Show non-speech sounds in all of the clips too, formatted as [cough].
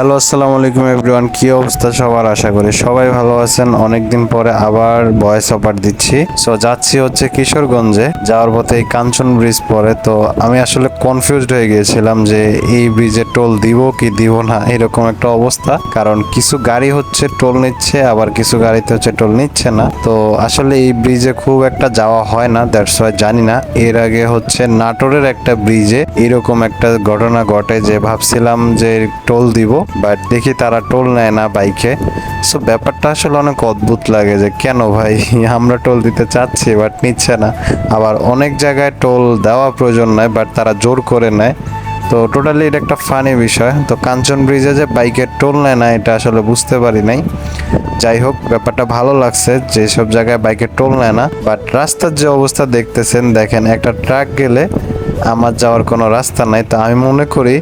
Hello, আসসালামু আলাইকুম everyone কি অবস্থা সবার? আশা করি সবাই ভালো আছেন। অনেকদিন পরে আবার ভয়েস অফার দিচ্ছি। সো যাচ্ছি হচ্ছে কিশোরগঞ্জে। যাওয়ার পথে এই কাঞ্চন ব্রিজ পরে। তো, আমি আসলে কনফিউজড হয়ে গিয়েছিলাম যে এই ব্রিজে টোল দিব কি দিব না, এরকম একটা অবস্থা। কারণ কিছু গাড়ি হচ্ছে টোল নিচ্ছে, আবার কিছু গাড়িতে হচ্ছে টোল নিচ্ছে না। তো, আসলে এই ব্রিজে খুব একটা যাওয়া হয় না দ্যাটস ওয়াই জানি না। এর আগে হচ্ছে নাটোরের একটা ব্রিজে এরকম একটা ঘটনা ঘটে যে ভাবছিলাম যে টোল দিব। বাট দেখি তারা টোল নেয় না বাইকে। সো ব্যাপারটা আসলে অনেক অদ্ভুত লাগে যে কেন ভাই? [laughs] আমরা টোল দিতে চাচ্ছি, বাট নিচ্ছে না। আবার অনেক জায়গায় টোল দেওয়া প্রয়োজন নয় বাট তারা জোর করে নেয়। তো টোটালি এটা একটা ফানি বিষয়। তো কাঞ্চন ব্রিজে যে বাইকের টোল নেয় না, এটা আসলে বুঝতে পারি নাই। যাই হোক, ব্যাপারটা ভালো লাগছে যে সব জায়গায় বাইকের টোল নেয় না। বাট রাস্তার যে অবস্থা দেখতেছেন, দেখেন একটা ট্রাক গেলে আমার যাওয়ার কোনো রাস্তা নাই। তো আমি মনে করি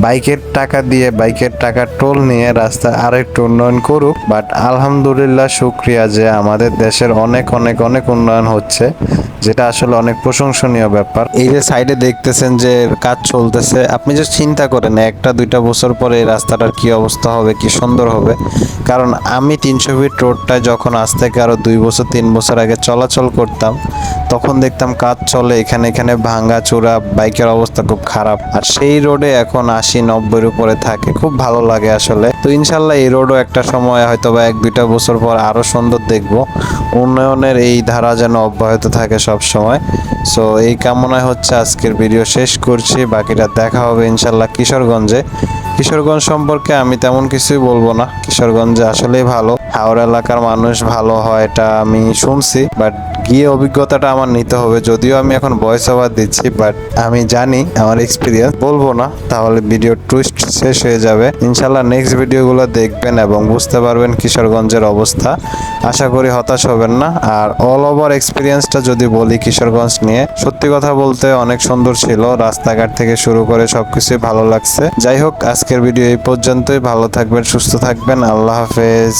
বাইকের টাকা দিয়ে বাইকের টাকা টোল নিয়ে রাস্তা আরেকটু উন্নয়ন করুক বাট আলহামদুলিল্লাহ শুক্রিয়া যে আমাদের দেশের অনেক অনেক অনেক উন্নয়ন হচ্ছে, যেটা আসলে অনেক প্রশংসনীয় ব্যাপার। এই যে সাইডে দেখতেছেন যে কাজ চলতেছে, আপনি যে চিন্তা করেন, একটা, দুইটা বছর পরে এই রাস্তাটার কি অবস্থা হবে, কি সুন্দর হবে? কারণ আমি তিনশো ফিট রোডটায় যখন আজ থেকে আরও দুই বছর, তিন বছর আগে চলাচল করতাম, তখন দেখতাম কাজ চলে, এখানে এখানে ভাঙ্গা চূড়া বাইকের অবস্থা খুব খারাপ। আর সেই রোডে এখন আশি, নব্বইয়ের উপরে থাকে। খুব ভালো লাগে আসলে। তো ইনশাল্লাহ এই রোডও একটা সময় হয়তো বা এক, দুইটা বছর পর আরও সুন্দর দেখব। উন্নয়নের এই ধারা যেন অব্যাহত থাকে সব সময়। সো এই কামনায় হচ্ছে আজকের ভিডিও শেষ করছি। বাকিটা দেখা হবে ইনশাল্লাহ কিশোরগঞ্জে। কিশোরগঞ্জ সম্পর্কে আমি তেমন কিছুই বলব না। কিশোরগঞ্জে আসলেই ভালো। হাওড়া এলাকার মানুষ ভালো হয় এটা আমি শুনছি বাট গিয়ে অভিজ্ঞতাটা আমার নিতে হবে। যদিও আমি এখন ভয়েস ওভার দিচ্ছি বাট আমি জানি আমার এক্সপিরিয়েন্স বলব না, তাহলে ভিডিও টুইস্ট শেষ হয়ে যাবে। ইনশাল্লাহ নেক্সট ভিডিওগুলো দেখবেন এবং বুঝতে পারবেন কিশোরগঞ্জের অবস্থা। আশা করি হতাশ হবেন না। আর অল ওভার এক্সপিরিয়েন্সটা যদি বলি কিশোরগঞ্জ নিয়ে, সত্যি কথা বলতে অনেক সুন্দর ছিল। রাস্তাঘাট থেকে শুরু করে সবকিছুই ভালো লাগছে। যাই হোক আজকের ভিডিও এই পর্যন্তই। ভালো থাকবেন সুস্থ থাকবেন। আল্লাহ হাফেজ।